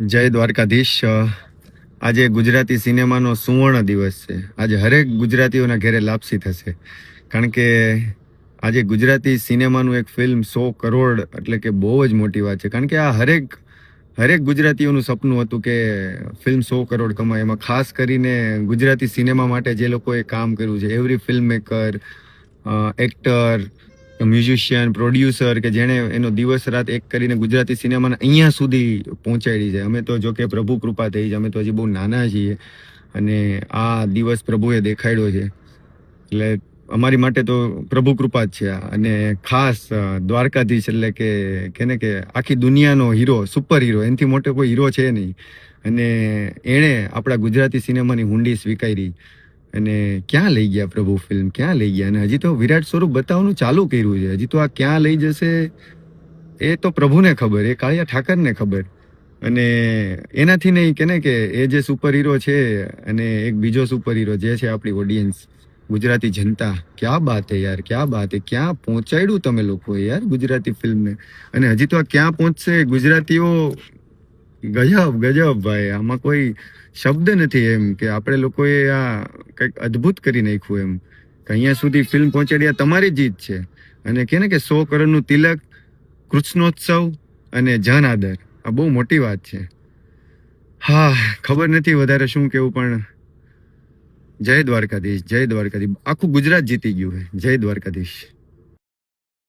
જય દ્વારકાધીશ. આજે ગુજરાતી સિનેમાનો સુવર્ણ દિવસ છે. આજે હરેક ગુજરાતીઓના ઘેરે લાપસી થશે. કારણ કે આજે ગુજરાતી સિનેમાનું એક ફિલ્મ સો કરોડ એટલે કે બહુ જ મોટી વાત છે. કારણ કે આ હરેક હરેક ગુજરાતીઓનું સપનું હતું કે ફિલ્મ સો કરોડ કમાય. એમાં ખાસ કરીને ગુજરાતી સિનેમા માટે જે લોકોએ કામ કર્યું છે every film maker actor musician producer કે જેણે એનો દિવસ રાત એક કરીને ગુજરાતી સિનેમાને અહીંયા સુધી પહોંચાડી છે. અમે તો જો કે પ્રભુ કૃપા થઈ છે. અમે તો હજી બહુ નાના છીએ અને આ દિવસ પ્રભુએ દેખાડ્યો છે. એટલે અમારી માટે તો પ્રભુ કૃપા જ છે અને ખાસ દ્વારકાધીશ એટલે કે કેને કે આખી દુનિયાનો હીરો સુપર હીરો એનાથી મોટો કોઈ હીરો છે નહીં. અને એણે આપણા ગુજરાતી સિનેમાની હુંડી સ્વીકારી. અને ક્યાં લઈ ગયા પ્રભુ ફિલ્મ ક્યાં લઈ ગયા? અને હજી તો વિરાટ સ્વરૂપ બતાવવાનું ચાલુ કર્યું છે. હજી તો આ ક્યાં લઈ જશે એ તો પ્રભુને ખબર, એ કાળિયા ઠાકરને ખબર. અને એનાથી નહીં કે ને કે એ જે સુપર હીરો છે અને એક બીજો સુપર હીરો જે છે આપણી ઓડિયન્સ ગુજરાતી જનતા, ક્યાં બાત હે યાર, ક્યાં બાત હે, ક્યાં પહોંચાડ્યું તમે લોકો યાર ગુજરાતી ફિલ્મને અને હજી તો આ ક્યાં પહોંચશે? ગુજરાતીઓ, ગજબ ગજબ ભાઈ. આમાં કોઈ શબ્દ નથી એમ કે આપણે લોકોએ આ કંઈક અદ્ભુત કરી નાખ્યું એમ. કે અહીંયા સુધી ફિલ્મ પહોંચાડી તમારી જીત છે. અને કે ને કે સો કરોડનું તિલક, કૃષ્ણોત્સવ અને જન આદર. આ બહુ મોટી વાત છે. હા, ખબર નથી વધારે શું કેવું, પણ જય દ્વારકાધીશ જય દ્વારકાધીશ. આખું ગુજરાત જીતી ગયું છે જય દ્વારકાધીશ.